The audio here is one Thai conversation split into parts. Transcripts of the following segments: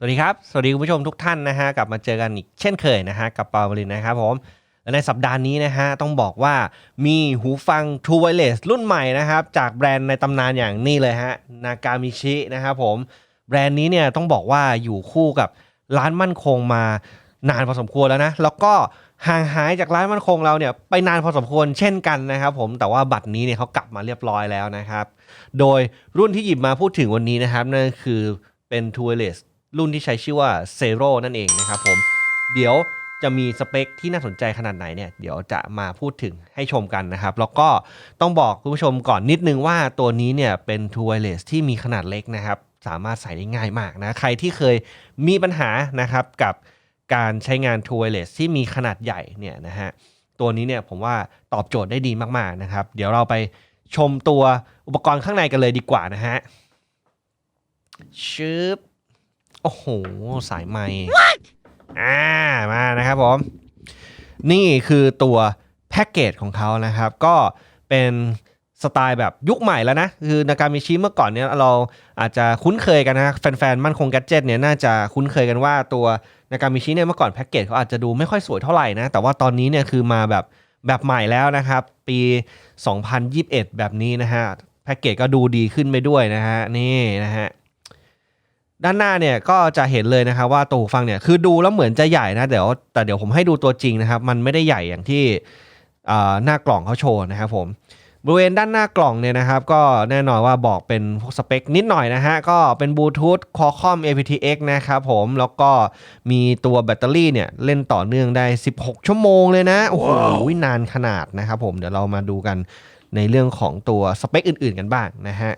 สวัสดีครับ สวัสดีคุณผู้ชมทุกท่านนะฮะกลับมาเจอกันอีกเช่นเคยนะฮะกับปาวลินนะครับผมและในสัปดาห์นี้นะฮะต้องบอกว่ามีหูฟัง True Wireless รุ่นใหม่นะครับจากแบรนด์ในตำนานอย่างนี้เลยฮะนากามิชินะครับผมแบรนด์นี้เนี่ยต้องบอกว่าอยู่คู่กับร้านมั่นคงมานานพอสมควรแล้วนะแล้วก็ห่างหายจากร้านมั่นคงเราเนี่ยไปนานพอสมควรเช่นกันนะครับผมแต่ว่าบัตรนี้เนี่ยเขากลับมาเรียบร้อยแล้วนะครับ โดยรุ่นที่หยิบมาพูดถึงวันนี้นะครับนั่นคือเป็น True Wireless รุ่นที่ใช้ชื่อว่า Zero นั่นเองนะครับผม เดี๋ยวจะมีสเปคที่น่าสนใจขนาดไหนเนี่ยเดี๋ยวจะมาพูดถึงให้ชมกันนะครับ แล้วก็ต้องบอกคุณผู้ชมก่อนนิดนึงว่าตัวนี้เนี่ยเป็น True Wireless ที่มีขนาดเล็กนะครับ สามารถใส่ได้ง่ายมากนะ ใครที่เคยมีปัญหานะครับกับการใช้งาน True Wireless ที่มีขนาดใหญ่เนี่ยนะฮะตัวนี้เนี่ยผมว่าตอบโจทย์ได้ดีมากๆนะครับ เดี๋ยวเราไปชมตัวอุปกรณ์ข้างในกันเลยดีกว่านะฮะชึบ โอ้โห สายไม้อ่ามานะครับผม นี่คือตัวแพ็กเกจของเขานะครับ ก็เป็นสไตล์แบบยุคใหม่แล้วนะ คือนากามิชิเมื่อก่อนเนี่ยเราอาจจะคุ้นเคยกันนะแฟนๆ มั่นคงแกดเจิตเนี่ยน่าจะคุ้นเคยกันว่าตัวนากามิชิเนี่ยเมื่อก่อนแพ็กเกจเขาอาจจะดูไม่ค่อยสวยเท่าไหร่นะ แต่ว่าตอนนี้เนี่ยคือมาแบบแบบใหม่แล้วนะครับ ปี 2021 แบบนี้นะฮะ แพ็กเกจก็ดูดีขึ้นไปด้วยนะฮะ นี่นะฮะ ด้านหน้าเนี่ยก็จะเห็นเลยนะครับว่าตัวหูฟังเนี่ยคือดูแล้วเหมือนจะใหญ่นะเดี๋ยวแต่เดี๋ยวผมให้ดูตัวจริงนะครับ มันไม่ได้ใหญ่อย่างที่อ่าหน้ากล่องเขาโชว์นะครับผมบริเวณด้านหน้ากล่องเนี่ยนะครับ ก็แน่นอนว่าบอกเป็นพวกสเปคนิดหน่อยนะฮะ ก็เป็นบลูทูธ Qualcomm aptX นะครับผมแล้วก็มีตัวแบตเตอรี่เนี่ย เล่นต่อเนื่องได้ 16 ชั่วโมงเลยนะ โอ้โหนานขนาดนะครับผมเดี๋ยวเรามาดูกันในเรื่องของตัวสเปคอื่นๆกันบ้างนะฮะ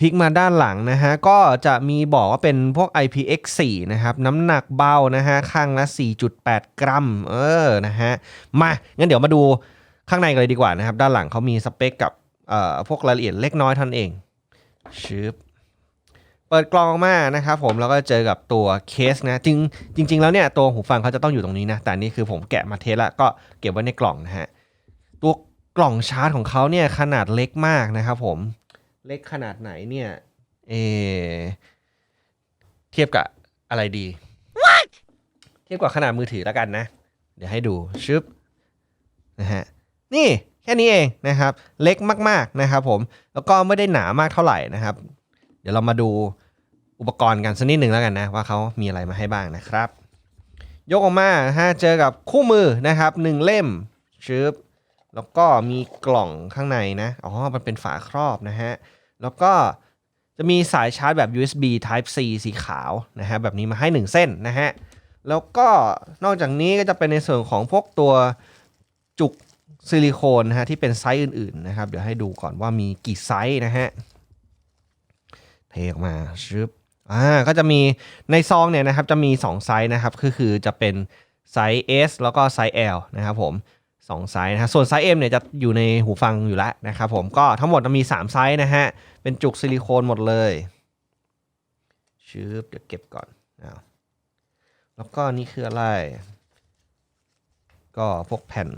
พลิกมาด้านหลังนะฮะก็จะมีบอกว่าเป็นพวก IPX4 นะครับน้ำหนักเบานะฮะข้างละ 4.8 กรัมเออนะฮะมางั้นเดี๋ยวมาดูข้างในกันเลยดีกว่านะครับ ด้านหลังเขามีสเปคกับเอ่อพวกรายละเอียดเล็กน้อยท่านเองชึบเปิดกล่องออกมานะครับผมแล้วก็เจอกับตัวเคสนะจริงจริง ๆ แล้วเนี่ยตัวหูฟังเขาจะต้องอยู่ตรงนี้นะ แต่นนี่คือผมแกะมาเทสแล้วก็เก็บไว้ในกล่องนะฮะตัวกล่องชาร์จของเขาเนี่ยขนาดเล็กมากนะครับผม เล็กขนาดไหนเนี่ย เออเทียบกับอะไรดีเทียบกับขนาดมือถือแล้วกันนะ เดี๋ยวให้ดูชึบนะฮะนี่แค่นี้เองนะครับ เล็กมากๆนะครับผมแล้วก็ไม่ได้หนามากเท่าไหร่นะครับ เดี๋ยวเรามาดูอุปกรณ์กันสักนิดหนึ่งแล้วกันนะ ว่าเขามีอะไรมาให้บ้างนะครับ ยกออกมาฮะเจอกับคู่มือนะครับหนึ่งเล่มชึบ แล้วก็มีกล่องข้างในนะ อ๋อ มันเป็นฝาครอบนะฮะ แล้วก็จะมีสายชาร์จแบบ USB Type C สีขาวนะฮะ แบบนี้มาให้ 1 เส้นนะฮะ แล้วก็นอกจากนี้ก็จะเป็นในส่วนของพวกตัวจุกซิลิโคนนะฮะที่เป็นไซส์อื่นๆนะครับ เดี๋ยวให้ดูก่อนว่ามีกี่ไซส์นะฮะ เทออกมาชึบอ่าก็จะมีในซองเนี่ยนะครับจะมี 2 ไซส์นะครับคือคือจะเป็นไซส์ S แล้วก็ไซส์ L นะครับผม สองไซส์นะฮะส่วนไซส์ M เนี่ยจะอยู่ในหูฟังอยู่แล้วนะครับผมก็ทั้งหมดมี 3 ไซส์นะฮะ เป็นจุกซิลิโคนหมดเลยชืบเดี๋ยวเก็บก่อนอาแล้วก็นี่คืออะไร ก็พวกแผ่น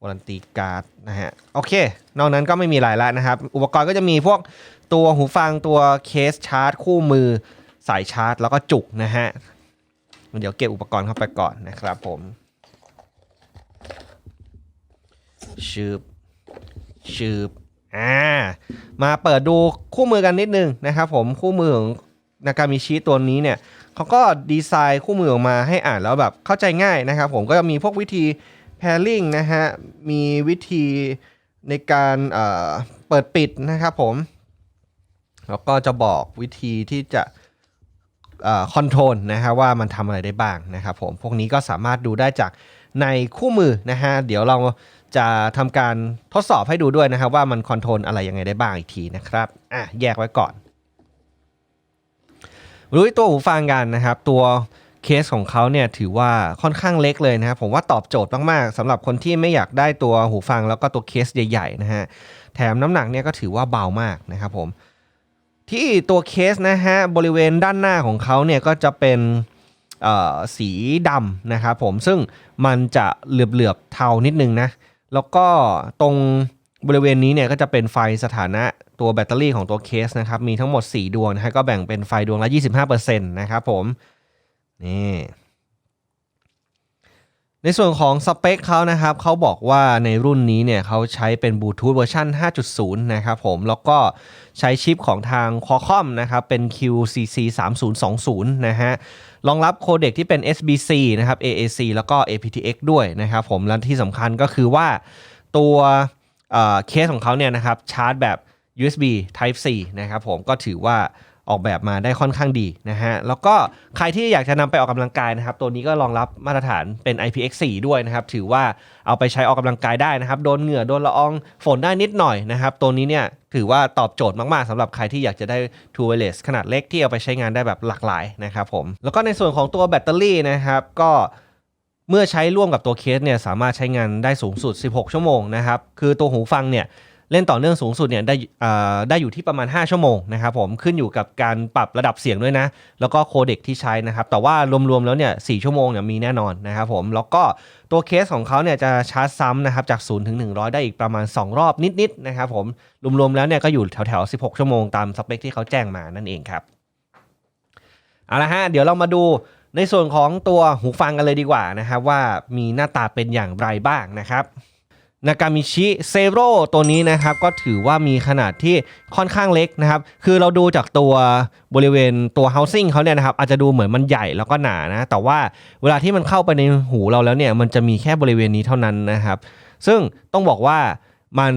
วารันตีการ์ดนะฮะ โอเค นอกนั้นก็ไม่มีอะไรแล้วนะครับ อุปกรณ์ก็จะมีพวกตัวหูฟังตัวเคสชาร์จ คู่มือสายชาร์จ แล้วก็จุกนะฮะ เดี๋ยวเก็บอุปกรณ์เข้าไปก่อนนะครับผม ชืบชืบอ่ามาเปิดดูคู่มือกันนิดนึงนะครับผมคู่มือของนากามิชิตัวนี้เนี่ยเขาก็ดีไซน์คู่มือออกมาให้อ่านแล้วแบบเข้าใจง่ายนะครับผมก็จะมีพวกวิธี pairing นะฮะ มีวิธีในการเอ่อเปิดปิดนะครับผม แล้วก็จะบอกวิธีที่จะคอนโทรลนะฮะว่ามันทำอะไรได้บ้างนะครับผม พวกนี้ก็สามารถดูได้จากในคู่มือนะฮะ เดี๋ยวเรา จะทำการทดสอบให้ดูด้วยนะครับ ว่ามันคอนโทรลอะไรยังไงได้บ้างอีกทีนะครับอะแยกไว้ก่อนรู้ตัวหูฟังกันนะครับ ตัวเคสของเขาเนี่ยถือว่าค่อนข้างเล็กเลยนะครับ ผมว่าตอบโจทย์มากๆสำหรับคนที่ไม่อยากได้ตัวหูฟังแล้วก็ตัวเคสใหญ่ๆนะฮะแถมน้ำหนักเนี่ยก็ถือว่าเบามากนะครับผมที่ตัวเคสนะฮะบริเวณด้านหน้าของเขาเนี่ยก็จะเป็นสีดำนะครับผมซึ่งมันจะเหลือบๆเทานิดนึงนะ แล้วก็ตรงบริเวณนี้เนี่ยก็จะเป็นไฟสถานะตัวแบตเตอรี่ของตัวเคสนะครับ มีทั้งหมด 4 ดวงนะฮะก็แบ่งเป็นไฟดวงละ 25%นะครับผม นี่ ในส่วนของสเปคเขานะครับเขาบอกว่าในรุ่นนี้เนี่ยเขาใช้เป็นบลูทูธเวอร์ชัน5.0 นะครับผม แล้วก็ใช้ชิปของทาง Qualcomm นะครับเป็น QCC 3020 นะฮะรองรับโคเด็กที่เป็น SBC นะครับ AAC แล้วก็ aptX ด้วยนะครับผม และที่สำคัญก็คือว่าตัวเเคสของเขาเนี่ยนะครับชาร์จแบบ USB Type C นะครับผมก็ถือว่า ออกแบบมาได้ค่อนข้างดีนะฮะ แล้วก็ใครที่อยากจะนำไปออกกำลังกายนะครับ ตัวนี้ก็รองรับมาตรฐานเป็น IPX4 ด้วยนะครับ ถือว่าเอาไปใช้ออกกำลังกายได้นะครับ โดนเหงื่อโดนละอองฝนได้นิดหน่อยนะครับ ตัวนี้เนี่ยถือว่าตอบโจทย์มาก ๆสำหรับใครที่อยากจะได้ True Wireless ขนาดเล็กที่เอาไปใช้งานได้แบบหลากหลายนะครับผม แล้วก็ในส่วนของตัวแบตเตอรี่นะครับก็เมื่อใช้ร่วมกับตัวเคสเนี่ยสามารถใช้งานได้สูงสุด 16 ชั่วโมงนะครับ คือตัวหูฟังเนี่ย เล่นต่อเนื่องสูงสุดเนี่ยได้ได้อยู่ที่ประมาณ 5 ชั่วโมงนะครับผมขึ้นอยู่กับการปรับระดับเสียงด้วยนะ แล้วก็โคเด็กที่ใช้นะครับ แต่ว่ารวมๆแล้วเนี่ยสชั่วโมงเนี่ยมีแน่นอนนะครับผมแล้วก็ตัวเคสของเขาเนี่ยจะชาร์จซ้ำนะครับจาก0ถึง100ได้อีกประมาณ 2 รอบนิดๆนะครับผมรวมๆแล้วเนี่ยก็อยู่แถวๆ16 ชั่วโมงตามสเปคที่เขาแจ้งมานั่นเองครับเอาละฮะเดี๋ยวเรามาดูในส่วนของตัวหูฟังกันเลยดีกว่านะครับว่ามีหน้าตาเป็นอย่างไรบ้างนะครับ นากามิชิเซโร่ตัวนี้นะครับก็ถือว่ามีขนาดที่ค่อนข้างเล็กนะครับ คือเราดูจากตัวบริเวณตัว housing เขาเนี่ยนะครับอาจจะดูเหมือนมันใหญ่แล้วก็หนานะ แต่ว่าเวลาที่มันเข้าไปในหูเราแล้วเนี่ยมันจะมีแค่บริเวณนี้เท่านั้นนะครับ ซึ่งต้องบอกว่ามัน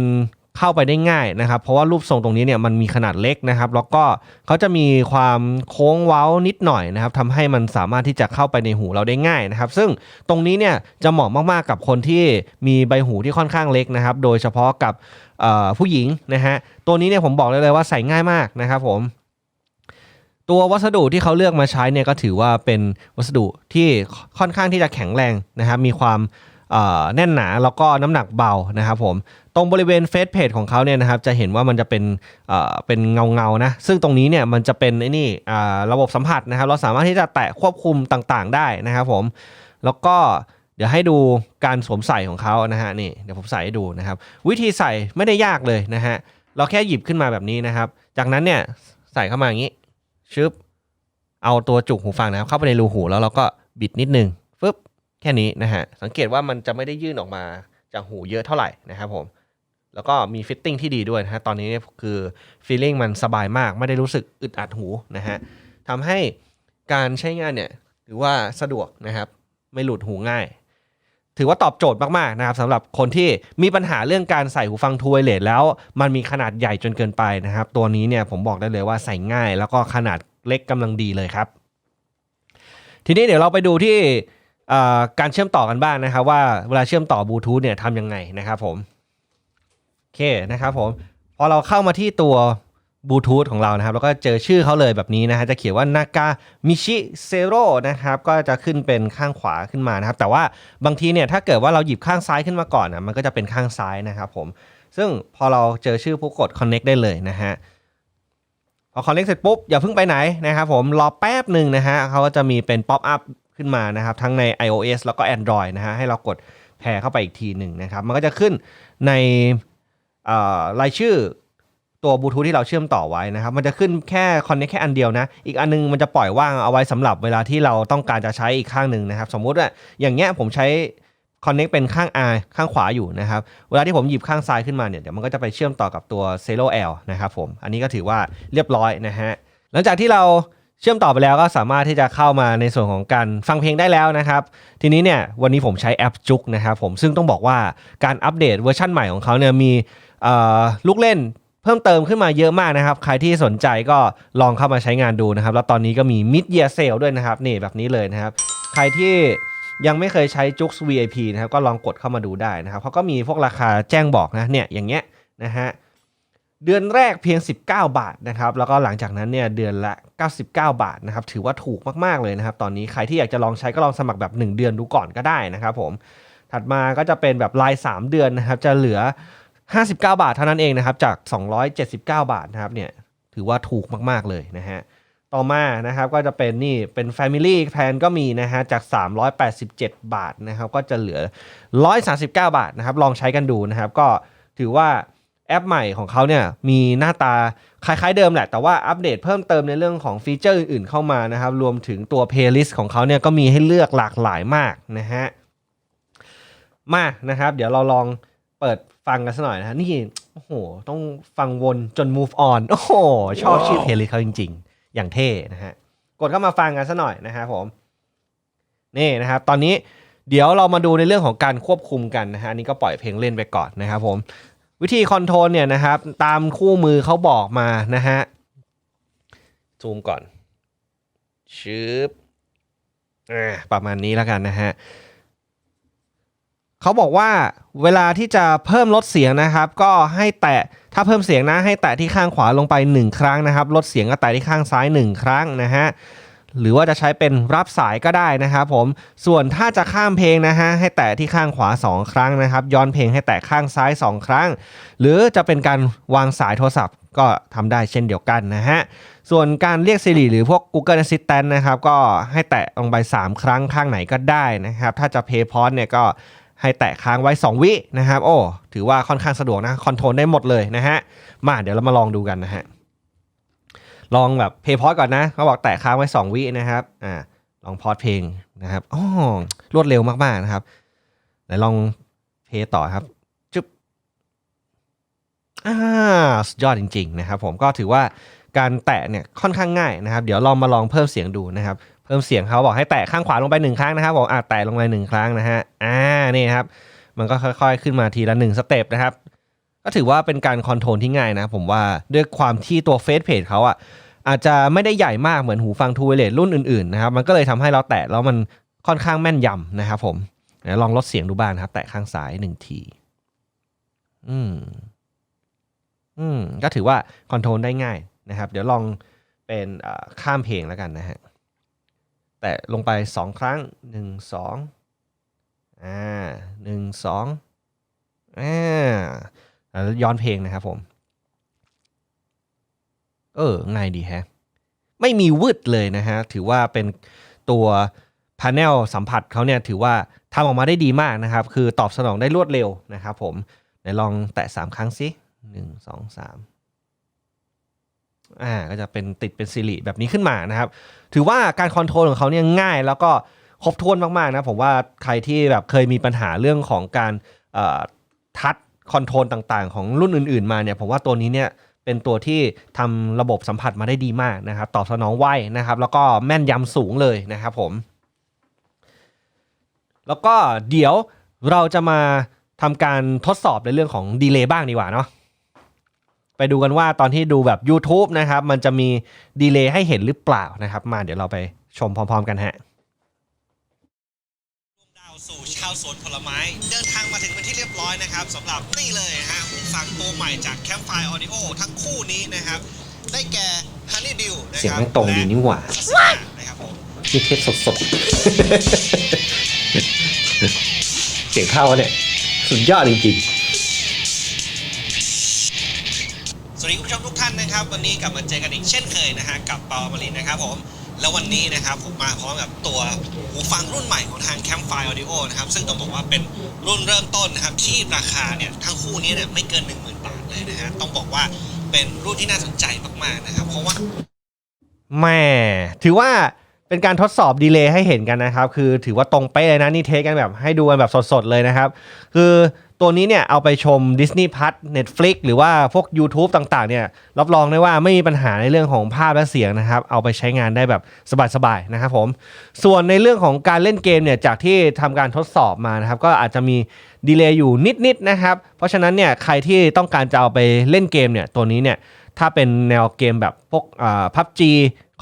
เข้าไปได้ง่ายนะครับ เพราะว่ารูปทรงตรงนี้เนี่ยมันมีขนาดเล็กนะครับ แล้วก็เขาจะมีความโค้งเว้านิดหน่อยนะครับทำให้มันสามารถที่จะเข้าไปในหูเราได้ง่ายนะครับ ซึ่งตรงนี้เนี่ยจะเหมาะมากๆกับคนที่มีใบหูที่ค่อนข้างเล็กนะครับ โดยเฉพาะกับผู้หญิงนะฮะตัวนี้เนี่ยผมบอกเลยเลยว่าใส่ง่ายมากนะครับผมตัววัสดุที่เขาเลือกมาใช้เนี่ยก็ถือว่าเป็นวัสดุที่ค่อนข้างที่จะแข็งแรงนะครับมีความแน่นหนาแล้วก็น้ำหนักเบานะครับผม ตรงบริเวณเฟซเพจของเขาเนี่ยนะครับจะเห็นว่ามันจะเป็นเอ่อเป็นเงาเงานะซึ่งตรงนี้เนี่ยมันจะเป็นไอ้นี่อ่าระบบสัมผัสนะครับ เราสามารถที่จะแตะควบคุมต่างๆ ได้นะครับผมแล้วก็เดี๋ยวให้ดูการสวมใส่ของเขานะฮะนี่เดี๋ยวผมใส่ให้ดูนะครับ วิธีใส่ไม่ได้ยากเลยนะฮะเราแค่หยิบขึ้นมาแบบนี้นะครับ จากนั้นเนี่ยใส่เข้ามาอย่างนี้ชึบเอาตัวจุกหูฟังนะครับเข้าไปในรูหูแล้วเราก็บิดนิดนึงฟึบแค่นี้นะฮะสังเกตว่ามันจะไม่ได้ยื่นออกมาจากหูเยอะเท่าไหร่นะครับผม แล้วก็มีฟิตติ้งที่ดีด้วยนะฮะ ตอนนี้เนี่ยคือฟีลลิ่งมันสบายมาก ไม่ได้รู้สึกอึดอัดหูนะฮะทำให้การใช้งานเนี่ยถือว่าสะดวกนะครับ ไม่หลุดหูง่าย ถือว่าตอบโจทย์มากๆนะครับสำหรับคนที่มีปัญหาเรื่องการใส่หูฟังทูไวเลสแล้ว มันมีขนาดใหญ่จนเกินไปนะครับ ตัวนี้เนี่ยผมบอกได้เลยว่าใส่ง่าย แล้วก็ขนาดเล็กกำลังดีเลยครับ ทีนี้เดี๋ยวเราไปดูที่การเชื่อมต่อกันบ้างนะครับว่าเวลาเชื่อมต่อบลูทูธเนี่ยทำยังไงนะครับผม เคนะครับผมพอเราเข้ามาที่ตัวบลูทูธของเรานะครับแล้วก็เจอชื่อเขาเลยแบบนี้นะฮะจะเขียนว่านากามิชิเซโร่นะครับก็จะขึ้นเป็นข้างขวาขึ้นมานะครับ แต่ว่าบางทีเนี่ยถ้าเกิดว่าเราหยิบข้างซ้ายขึ้นมาก่อนนะมันก็จะเป็นข้างซ้ายนะครับผมซึ่งพอเราเจอชื่อปุ๊บกด connect ได้เลยนะฮะพอ connect เสร็จปุ๊บ อย่าเพิ่งไปไหนนะครับผมรอแป๊บหนึ่งนะฮะเขาก็จะมีเป็น pop up ขึ้นมานะครับทั้งใน iOS แล้วก็ Android นะฮะให้เรากดแผ่เข้าไปอีกทีหนึ่งนะครับมันก็จะขึ้นใน รายชื่อตัวบลูทูธที่เราเชื่อมต่อไว้นะครับ มันจะขึ้นแค่คอนเนคแค่อันเดียวนะ อีกอันนึงมันจะปล่อยว่างเอาไว้สำหรับเวลาที่เราต้องการจะใช้อีกข้างหนึ่งนะครับ สมมุติว่าอย่างเงี้ยผมใช้คอนเน c เป็นข้าง R ข้างขวาอยู่นะครับ เวลาที่ผมหยิบข้างซ้ายขึ้นมาเนี่ยเดี๋ยวมันก็จะไปเชื่อมต่อกับตัว c e l o L นะครับผม อันนี้ก็ถือว่าเรียบร้อยนะฮะ หลังจากที่เราเชื่อมต่อไปแล้วก็สามารถที่จะเข้ามาในส่วนของการฟังเพลงได้แล้วนะครับ ทีนี้เนี่ยวันนี้ผมใช้แอปจุกนะครับผมซึ่งต้องบอกว่าการอัปเดตเวอร์ชั่นใหม่ของเขาเนี่ยมี ลูกเล่นเพิ่มเติมขึ้นมาเยอะมากนะครับ ใครที่สนใจก็ลองเข้ามาใช้งานดูนะครับ แล้วตอนนี้ก็มี mid year sale ด้วยนะครับ นี่แบบนี้เลยนะครับ ใครที่ยังไม่เคยใช้จุก VIP นะครับ ก็ลองกดเข้ามาดูได้นะครับเขาก็มีพวกราคาแจ้งบอกนะเนี่ยอย่างเงี้ยนะฮะเดือนแรกเพียง 19 บาทนะครับ แล้วก็หลังจากนั้นเนี่ยเดือนละ 99 บาทนะครับ ถือว่าถูกมากๆเลยนะครับ ตอนนี้ใครที่อยากจะลองใช้ก็ลองสมัครแบบ 1 เดือนดูก่อนก็ได้นะครับผม ถัดมาก็จะเป็นแบบราย 3 เดือนนะครับ จะเหลือ 59 บาทเท่านั้นเองนะครับจาก 279 บาทนะครับเนี่ยถือว่าถูกมากๆเลยนะฮะต่อมานะครับก็จะเป็นนี่เป็น Family Plan ก็มีนะฮะจาก 387 บาทนะครับก็จะเหลือ 139 บาทนะครับลองใช้กันดูนะครับก็ถือว่าแอปใหม่ของเขาเนี่ยมีหน้าตาคล้ายๆเดิมแหละ แต่ว่าอัปเดตเพิ่มเติมในเรื่องของฟีเจอร์อื่นๆเข้ามานะครับ รวมถึงตัว playlist ของเขาเนี่ยก็มีให้เลือกหลากหลายมากนะฮะมานะครับ เดี๋ยวเราลอง เปิดฟังกันสักหน่อยนะฮะนี่โอ้โห ต้องฟังวนจน move on โอ้โห ชอบชื่อ playlist เขาจริง ๆ อย่างเท่นะฮะ กดเข้ามาฟังกันสักหน่อยนะครับผม นี่นะครับ ตอนนี้เดี๋ยวเรามาดูในเรื่องของการควบคุมกันนะฮะอันนี้ก็ปล่อยเพลงเล่นไปก่อนนะครับผม วิธีคอนโทรลเนี่ยนะครับ ตามคู่มือเขาบอกมานะฮะซูมก่อนชืบอ่าประมาณนี้แล้วกันนะฮะ เขาบอกว่าเวลาที่จะเพิ่มลดเสียงนะครับ ก็ให้แตะถ้าเพิ่มเสียงนะให้แตะที่ข้างขวาลงไป 1 ครั้งนะครับ ลดเสียงก็แตะที่ข้างซ้าย 1 ครั้งนะฮะหรือว่าจะใช้เป็นรับสายก็ได้นะครับผมส่วนถ้าจะข้ามเพลงนะฮะให้แตะที่ข้างขวา 2 ครั้งนะครับ ย้อนเพลงให้แตะข้างซ้าย 2 ครั้ง หรือจะเป็นการวางสายโทรศัพท์ก็ทำได้เช่นเดียวกันนะฮะส่วนการเรียก Siri หรือพวก Google Assistant นะครับ ก็ให้แตะลงไป 3 ครั้งข้างไหนก็ได้นะครับ ถ้าจะ Play Pause เนี่ยก็ ให้แตะค้างไว้ 2 วินะครับ โอ้ ถือว่าค่อนข้างสะดวกนะ คอนโทรลได้หมดเลยนะฮะ มาเดี๋ยวเรามาลองดูกันนะฮะ ลองแบบเพย์พอดก่อนนะเขาบอกแตะค้างไว้ 2 วินะครับ อ่า ลองพอดเพลงนะครับอ๋อรวดเร็วมากๆนะครับไหนลองเพย์ต่อครับ จุ๊บ อ่า สุดยอดจริง ๆ นะครับ ผมก็ถือว่าการแตะเนี่ยค่อนข้างง่ายนะครับ เดี๋ยวลองมาลองเพิ่มเสียงดูนะครับ เพิ่มเสียงเขาบอกให้แตะข้างขวาลงไปหนึ่งครั้งนะครับผมอ่าแตะลงไปหนึ่งครั้งนะฮะอ่านี่ครับมันก็ค่อยๆ ขึ้นมาทีละหนึ่งสเต็ปนะครับก็ถือว่าเป็นการคอนโทรลที่ง่ายนะ ผมว่าด้วยความที่ตัวเฟซเพจเขาอะอาจจะไม่ได้ใหญ่มากเหมือนหูฟังทูเวเลตรุ่นอื่นๆนะครับมันก็เลยทำให้เราแตะแล้วมันค่อนข้างแม่นยำนะครับผมลองลดเสียงดูบ้างครับ แตะข้างซ้ายหนึ่งทีอืมอืมก็ถือว่าคอนโทรลได้ง่ายนะครับ เดี๋ยวลองเป็นข้ามเพลงแล้วกันนะฮะ แตะลงไปสองครั้งหนึ่งสองอ่าหนึ่งสองอ่าแล้วย้อนเพลงนะครับผม เออง่ายดีแฮะ ไม่มีวืดเลยนะฮะ ถือว่าเป็นตัวพา n e l สัมผัสเขาเนี่ยถือว่าทำออกมาได้ดีมากนะครับ คือตอบสนองได้รวดเร็วนะครับผมไหนลองแตะ 3 ครั้งสิหนึ่งส อ่าก็จะเป็นติดเป็นสิริแบบนี้ขึ้นมานะครับ ถือว่าการคอนโทรลของเขาเนี่ยง่าย แล้วก็ครบถ้วนมากๆนะผมว่าใครที่แบบเคยมีปัญหาเรื่องของการทัชคอนโทรลต่างๆ ของรุ่นอื่น ๆ มาเนี่ยผมว่าตัวนี้เนี่ยเป็นตัวที่ทำระบบสัมผัสมาได้ดีมากนะครับ ตอบสนองไวนะครับ แล้วก็แม่นยำสูงเลยนะครับผม แล้วก็เดี๋ยวเราจะมาทำการทดสอบในเรื่องของดีเลย์บ้างดีกว่าเนาะ ไปดูกันว่าตอนที่ดูแบบ YouTube นะครับ มันจะมีดีเลย์ให้เห็นหรือเปล่านะครับ มาเดี๋ยวเราไปชมพร้อม ๆ กันฮะดาวสู่ชาวสวนผลไม้ เดินทางมาถึงเป็นที่เรียบร้อยนะครับสำหรับนี่เลยฮะหูฟังตัวใหม่จาก Campfire Audio ทั้งคู่นี้นะครับ ได้แก่ Honey Dew นะครับเสียงมันตรงดีนี่หว่าและ Sassana นะครับผมนี่เทสสดๆ เสียงเข้าเนี่ย สุดยอดจริงส วัสดีคุณผู้ชมทุกท่านนะครับ วันนี้กลับมาเจอกันอีกเช่นเคยนะฮะกับเปาอมรินนะครับผมแล้ววันนี้นะครับผมมาพร้อมกับตัวหูฟังรุ่นใหม่ของทาง Campfire Audio นะครับซึ่งต้องบอกว่าเป็นรุ่นเริ่มต้นนะครับที่ราคาเนี่ยทั้งคู่นี้เนี่ยไม่เกิน 10,000 บาทเลยนะฮะต้องบอกว่าเป็นรุ่นที่น่าสนใจมากๆนะครับเพราะว่าแม่ถือว่าเป็นการทดสอบดีเลย์ให้เห็นกันนะครับ คือถือว่าตรงเป๊ะเลยนะนี่เทสกันแบบให้ดูกันแบบสดๆเลยนะครับ คือ ตัวนี้เนี่ยเอาไปชม Disney Plus Netflix หรือว่าพวก YouTube ต่างๆเนี่ยรับรองได้ว่าไม่มีปัญหาในเรื่องของภาพและเสียงนะครับ เอาไปใช้งานได้แบบสบายๆนะครับผมส่วนในเรื่องของการเล่นเกมเนี่ยจากที่ทำการทดสอบมานะครับก็อาจจะมีดีเลย์อยู่นิดๆนะครับเพราะฉะนั้นเนี่ยใครที่ต้องการจะเอาไปเล่นเกมเนี่ยตัวนี้เนี่ยถ้าเป็นแนวเกมแบบพวกอ่า PUBG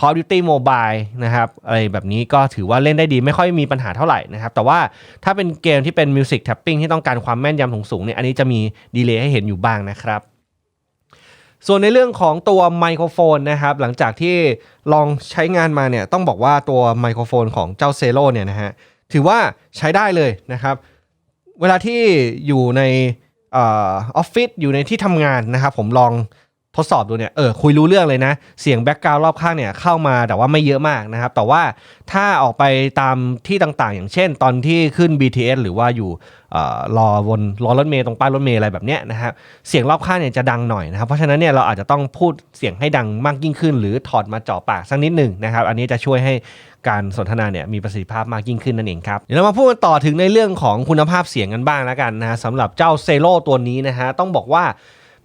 Call of Duty Mobile นะครับอะไรแบบนี้ก็ถือว่าเล่นได้ดีไม่ค่อยมีปัญหาเท่าไหร่นะครับแต่ว่าถ้าเป็นเกมที่เป็น Music Tapping ที่ต้องการความแม่นยำสูงๆเนี่ยอันนี้จะมีดีเลย์ให้เห็นอยู่บ้างนะครับส่วนในเรื่องของตัวไมโครโฟนนะครับหลังจากที่ลองใช้งานมาเนี่ยต้องบอกว่าตัวไมโครโฟนของเจ้าเซโ o เนี่ยนะฮะถือว่าใช้ได้เลยนะครับ เวลาที่อยู่ในออฟฟิศอยู่ในที่ทำงานนะครับ ผมลอง ทดสอบดูเนี่ย เออ คุยรู้เรื่องเลยนะ เสียงแบ็กกราวด์รอบข้างเนี่ยเข้ามาแต่ว่าไม่เยอะมากนะครับ แต่ว่าถ้าออกไปตามที่ต่างๆ อย่างเช่น ตอนที่ขึ้น BTS หรือว่าอยู่เอ่อรอวนรอรถเมย์ตรงป้ายรถเมย์อะไรแบบเนี้ยนะครับเสียงรอบข้างเนี่ยจะดังหน่อยนะครับ เพราะฉะนั้นเนี่ยเราอาจจะต้องพูดเสียงให้ดังมากยิ่งขึ้น หรือถอดมาเจ่อปากสักนิดหนึ่งนะครับ อันนี้จะช่วยให้การสนทนาเนี่ยมีประสิทธิภาพมากยิ่งขึ้นนั่นเองครับ เดี๋ยวเรามาพูดกันต่อถึงในเรื่องของคุณภาพเสียงกันบ้างแล้วกันนะฮะสำหรับเจ้าเซโ o ตัวนี้นะฮะต้องบอกว่า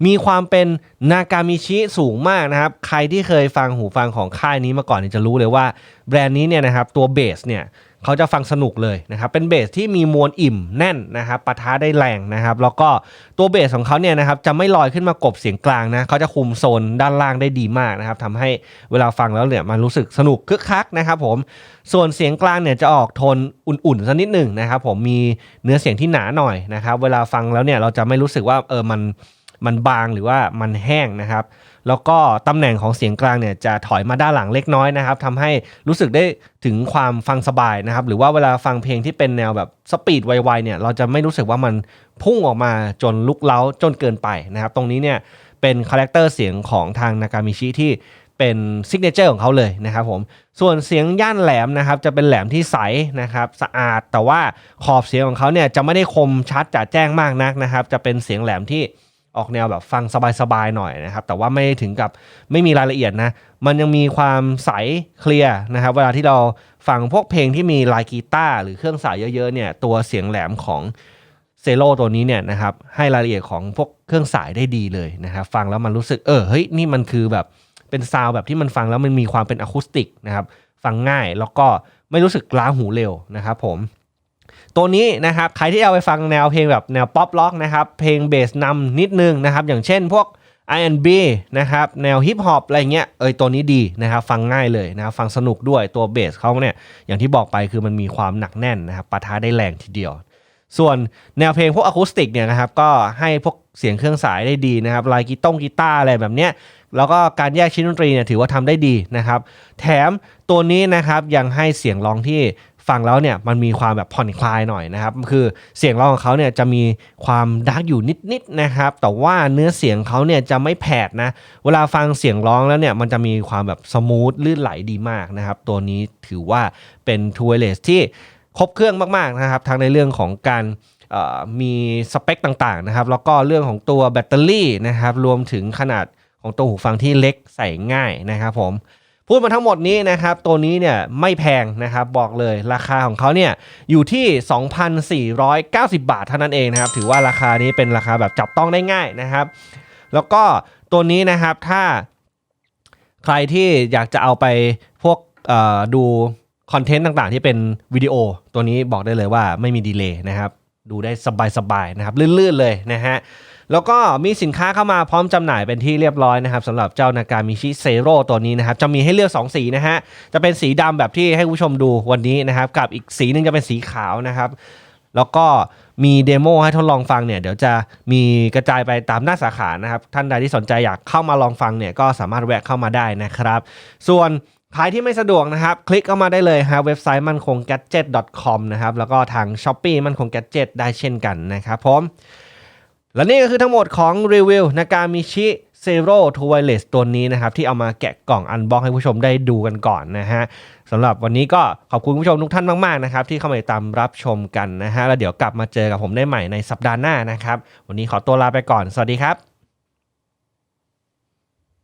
มีความเป็นนากามิชิสูงมากนะครับ ใครที่เคยฟังหูฟังของค่ายนี้มาก่อนจะรู้เลยว่า แบรนด์นี้เนี่ยนะครับตัวเบสเนี่ยเขาจะฟังสนุกเลยนะครับ เป็นเบสที่มีมวลอิ่มแน่นนะครับปะทะได้แรงนะครับ แล้วก็ตัวเบสของเขาเนี่ยนะครับจะไม่ลอยขึ้นมากบเสียงกลางนะเขาจะคุมโซนด้านล่างได้ดีมากนะครับทำให้เวลาฟังแล้วเนี่ยมันรู้สึกสนุกคึกคักนะครับผมส่วนเสียงกลางเนี่ยจะออกโทนอุ่นๆสักนิดหนึ่งนะครับผมมีเนื้อเสียงที่หนาหน่อยนะครับ เวลาฟังแล้วเนี่ยเราจะไม่รู้สึกว่าเออมัน มันบางหรือว่ามันแห้งนะครับ แล้วก็ตำแหน่งของเสียงกลางเนี่ยจะถอยมาด้านหลังเล็กน้อยนะครับทำให้รู้สึกได้ถึงความฟังสบายนะครับ หรือว่าเวลาฟังเพลงที่เป็นแนวแบบสปีดไวๆเนี่ยเราจะไม่รู้สึกว่ามันพุ่งออกมาจนลุกเล้าจนเกินไปนะครับ ตรงนี้เนี่ยเป็นคาแรคเตอร์เสียงของทางนากามิชิที่เป็นซิกเนเจอร์ของเขาเลยนะครับผม ส่วนเสียงย่านแหลมนะครับจะเป็นแหลมที่ใสนะครับสะอาดแต่ว่าขอบเสียงของเขาเนี่ยจะไม่ได้คมชัดจัดแจ้งมากนักนะครับ จะเป็นเสียงแหลมที่ ออกแนวแบบฟังสบายๆหน่อยนะครับ แต่ว่าไม่ถึงกับไม่มีรายละเอียดนะ มันยังมีความใสเคลียร์นะครับ เวลาที่เราฟังพวกเพลงที่มีลายกีตาร์หรือเครื่องสายเยอะๆเนี่ยตัวเสียงแหลมของเซโลตัวนี้เนี่ยนะครับให้รายละเอียดของพวกเครื่องสายได้ดีเลยนะครับฟังแล้วมันรู้สึกเออเฮ้ยนี่มันคือแบบเป็นซาวแบบที่มันฟังแล้วมันมีความเป็นอะคูสติกนะครับฟังง่ายแล้วก็ไม่รู้สึกล้าหูเร็วนะครับผม ตัวนี้นะครับใครที่เอาไปฟังแนวเพลงแบบแนวป๊อปล็อกนะครับเพลงเบสนำนิดนึงนะครับอย่างเช่นพวก R&B นะครับแนวฮิปฮอปอะไรเงี้ยเอยตัวนี้ดีนะครับฟังง่ายเลยนะครับฟังสนุกด้วยตัวเบสเขาเนี่ยอย่างที่บอกไปคือมันมีความหนักแน่นนะครับปะทะได้แรงทีเดียว ส่วนแนวเพลงพวกอะคูสติกเนี่ยนะครับก็ให้พวกเสียงเครื่องสายได้ดีนะครับลายกีต้งกีตาร์อะไรแบบเนี้ยแล้วก็การแยกชิ้นดนตรีเนี่ยถือว่าทำได้ดีนะครับ แถมตัวนี้นะครับยังให้เสียงร้องที่ ฟังแล้วเนี่ยมันมีความแบบผ่อนคลายหน่อยนะครับ คือเสียงร้องของเขาเนี่ยจะมีความดาร์กอยู่นิดๆนะครับ แต่ว่าเนื้อเสียงเขาเนี่ยจะไม่แผดนะ เวลาฟังเสียงร้องแล้วเนี่ยมันจะมีความแบบสมูทลื่นไหลดีมากนะครับ ตัวนี้ถือว่าเป็นทูเวเลสที่ครบเครื่องมากๆนะครับทั้งในเรื่องของการมีสเปคต่างๆนะครับ แล้วก็เรื่องของตัวแบตเตอรี่นะครับ รวมถึงขนาดของตัวหูฟังที่เล็กใส่ง่ายนะครับผม พูดมาทั้งหมดนี้นะครับ ตัวนี้เนี่ยไม่แพงนะครับ บอกเลยราคาของเขาเนี่ยอยู่ที่ 2,490 บาทเท่านั้นเองนะครับ ถือว่าราคานี้เป็นราคาแบบจับต้องได้ง่ายนะครับ แล้วก็ตัวนี้นะครับถ้าใครที่อยากจะเอาไปพวกดูคอนเทนต์ต่างๆ ที่เป็นวิดีโอ ตัวนี้บอกได้เลยว่าไม่มีดีเลย์นะครับ ดูได้สบายๆนะครับลื่นๆเลยนะฮะ แล้วก็มีสินค้าเข้ามาพร้อมจำหน่ายเป็นที่เรียบร้อยนะครับสำหรับเจ้านากามิชิเซโร่ตัวนี้นะครับจะมีให้เลือก 2 สีนะฮะจะเป็นสีดำแบบที่ให้คุณผู้ชมดูวันนี้นะครับกับอีกสีหนึงจะเป็นสีขาวนะครับแล้วก็มีเดโมให้ทดลองฟังเนี่ยเดี๋ยวจะมีกระจายไปตามหน้าสาขานะครับ ท่านใดที่สนใจอยากเข้ามาลองฟังเนี่ยก็สามารถแวะเข้ามาได้นะครับ ส่วนใครที่ไม่สะดวกนะครับ คลิกเข้ามาได้เลยฮะเว็บไซต์มั่นคง gadget com นะครับแล้วก็ทาง s h อ p e e มั่นคง gadget ได้เช่นกันนะครับผม และนี่ก็คือทั้งหมดของรีวิวนากามิชิเซโร่ทูไวเลสตัวนี้นะครับ ที่เอามาแกะกล่องอันบ็อกให้ผู้ชมได้ดูกันก่อนนะฮะสำหรับวันนี้ก็ขอบคุณผู้ชมทุกท่านมากๆนะครับ ที่เข้ามาติดตามรับชมกันนะฮะแล้วเดี๋ยวกลับมาเจอกับผมได้ใหม่ในสัปดาห์หน้านะครับ วันนี้ขอตัวลาไปก่อน สวัสดีครับ